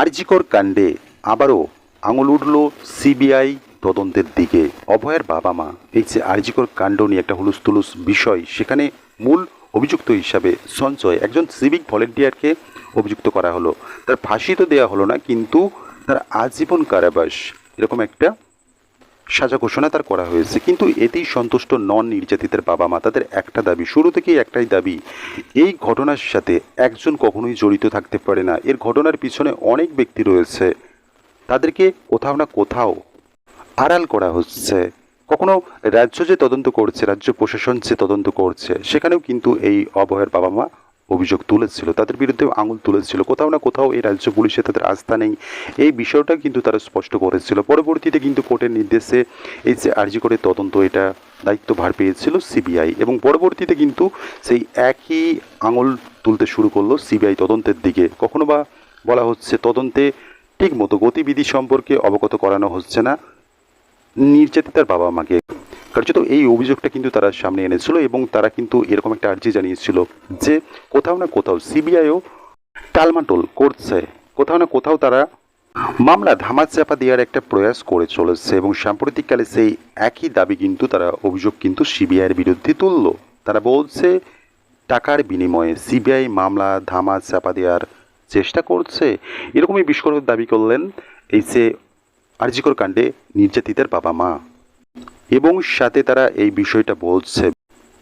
আরজিকর কাণ্ডে আবারও আঙুল উঠল সিবিআই তদন্তের দিকে। অভয়ের বাবা মা এই যে আরজিকর কাণ্ড নিয়ে একটা হুলুস বিষয়। সেখানে মূল অভিযুক্ত হিসাবে সঞ্চয়, একজন সিভিক ভলেন্টিয়ারকে অভিযুক্ত করা হলো। তার ফাঁসি তো দেওয়া হলো না, কিন্তু তার আজীবন কারাবাস, এরকম একটা সাজা ঘোষণা তার করা হয়েছে। কিন্তু এতেই সন্তুষ্ট নন নির্যাতিতের বাবা মা তাদের একটা দাবি, শুরু থেকেই একটাই দাবি, এই ঘটনার সাথে একজন কখনোই জড়িত থাকতে পারে না। এর ঘটনার পিছনে অনেক ব্যক্তি রয়েছে। তাদেরকে কোথাও না কোথাও আড়াল করা হচ্ছে। কখনো রাজ্য যে তদন্ত করছে, রাজ্য প্রশাসন যে তদন্ত করছে, সেখানেও কিন্তু এই অভয়ের বাবা মা অভিযোগ তুলেছিল, তাদের বিরুদ্ধে আঙুল তুলেছিল, কোথাও না কোথাও এই রাজ্য পুলিশে তাদের আস্থা নেই। এই বিষয়টা কিন্তু তারা স্পষ্ট করেছিল। পরবর্তীতে কিন্তু কোর্টের নির্দেশে এই যে আর্জি করে তদন্ত, এটা দায়িত্বভার পেয়েছিল সিবিআই। এবং পরবর্তীতে কিন্তু সেই একই আঙুল তুলতে শুরু করল সিবিআই তদন্তের দিকে। কখনো বা বলা হচ্ছে তদন্তে ঠিক মতো গতিবিধি সম্পর্কে অবগত করানো হচ্ছে না। নির্যাতিতার বাবা মাকে কার্যত এই অভিযোগটা কিন্তু তারা সামনে এনেছিল এবং তারা কিন্তু এরকম একটা আর্জি জানিয়েছিল যে কোথাও না কোথাও সিবিআইও টালমাটোল করছে। কোথাও না কোথাও তারা মামলা ধামাচাপা দেওয়ার একটা প্রয়াস করে চলেছে এবং সাম্প্রতিককালে সেই একই দাবি কিন্তু তারা অভিযোগ কিন্তু সিবিআইয়ের বিরুদ্ধে তুললো। তারা বলছে, টাকার বিনিময়ে সিবিআই মামলা ধামা চাপা দেওয়ার চেষ্টা করছে। এরকমই বিস্ফোরক দাবি করলেন এই যে আরজিকর কাণ্ডে নির্যাতিতের বাবা মা। এবং সাথে তারা এই বিষয়টা বলছে।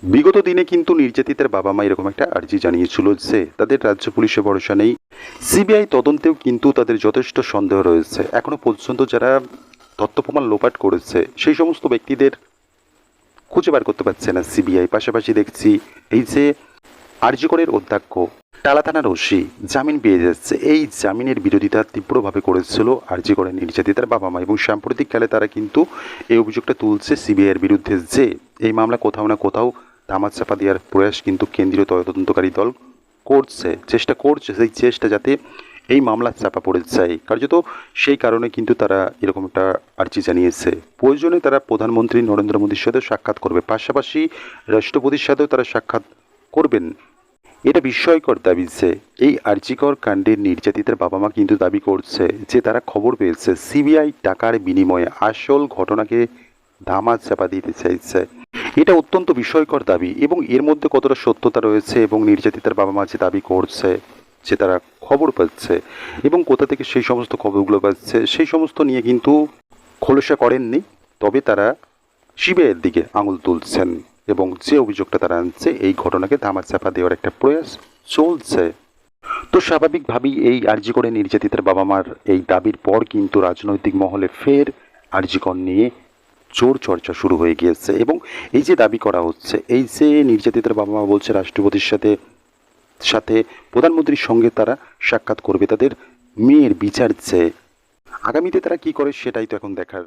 বিগত দিনে কিন্তু নির্যাতিতের বাবা মা এরকম একটা আর্জি জানিয়েছিল যে, তাদের রাজ্য পুলিশে ভরসা নেই। সিবিআই তদন্তেও কিন্তু তাদের যথেষ্ট সন্দেহ রয়েছে। এখনও পর্যন্ত যারা তথ্য প্রমাণ লোপাট করেছে, সেই সমস্ত ব্যক্তিদের খুঁজে বার করতে পারছে না সিবিআই। পাশাপাশি দেখছি এই যে আরজিকরের অধ্যক্ষ। টালা থানার ওসি জামিন পেয়ে যাচ্ছে। এই জামিনের বিরোধিতা তীব্রভাবে করেছিল আরজিকরের নির্যাতিতার বাবা মা এবং সাম্প্রতিককালে তারা কিন্তু এই অভিযোগটা তুলছে সিবিআইয়ের বিরুদ্ধে যে এই মামলা কোথাও না কোথাও চাপা দেওয়ার প্রয়াস কিন্তু কেন্দ্রীয় তদন্তকারী দল করছে, চেষ্টা করছে। সেই চেষ্টা যাতে এই মামলা চাপা পড়ে যায়। কার্যত সেই কারণে কিন্তু তারা এরকম একটা আর্জি জানিয়েছে। প্রয়োজনে তারা প্রধানমন্ত্রী নরেন্দ্র মোদীর সাথে সাক্ষাৎ করবে। পাশাপাশি রাষ্ট্রপতির সাথেও তারা সাক্ষাৎ করবেন। এটা বিস্ময়কর দাবি যে এই আর্জিকর কাণ্ডের নির্যাতিতার বাবা মা কিন্তু দাবি করছে যে তারা খবর পেয়েছে, সিবিআই টাকার বিনিময়ে আসল ঘটনাকে ধামা চাপা দিতে চাইছে। এটা অত্যন্ত বিস্ময়কর দাবি এবং এর মধ্যে কতটা সত্যতা রয়েছে এবং নির্যাতিতার বাবা মা যে দাবি করছে, যে তারা খবর পাচ্ছে এবং কোথা থেকে সেই সমস্ত খবরগুলো পাচ্ছে, সেই সমস্ত নিয়ে কিন্তু খোলসা করেননি। তবে তারা শিবের দিকে আঙুল তুলছেন। এবং যে অভিযোগটা তারা আনছে, এই ঘটনাকে ধামাচাপা দেওয়ার একটা প্রয়াস চলছে। তো স্বাভাবিকভাবেই এই আর্জি করে নির্যাতিতার বাবা মার এই দাবির পর কিন্তু রাজনৈতিক মহলে ফের আর্জিকর নিয়ে জোর চর্চা শুরু হয়ে গিয়েছে এবং এই যে দাবি করা হচ্ছে, এই যে নির্যাতিতার বাবা মা বলছে রাষ্ট্রপতির সাথে সাথে প্রধানমন্ত্রীর সঙ্গে তারা সাক্ষাৎ করবে তাদের মেয়ের বিচার চেয়ে। আগামীতে তারা কি করে সেটাই তো এখন দেখার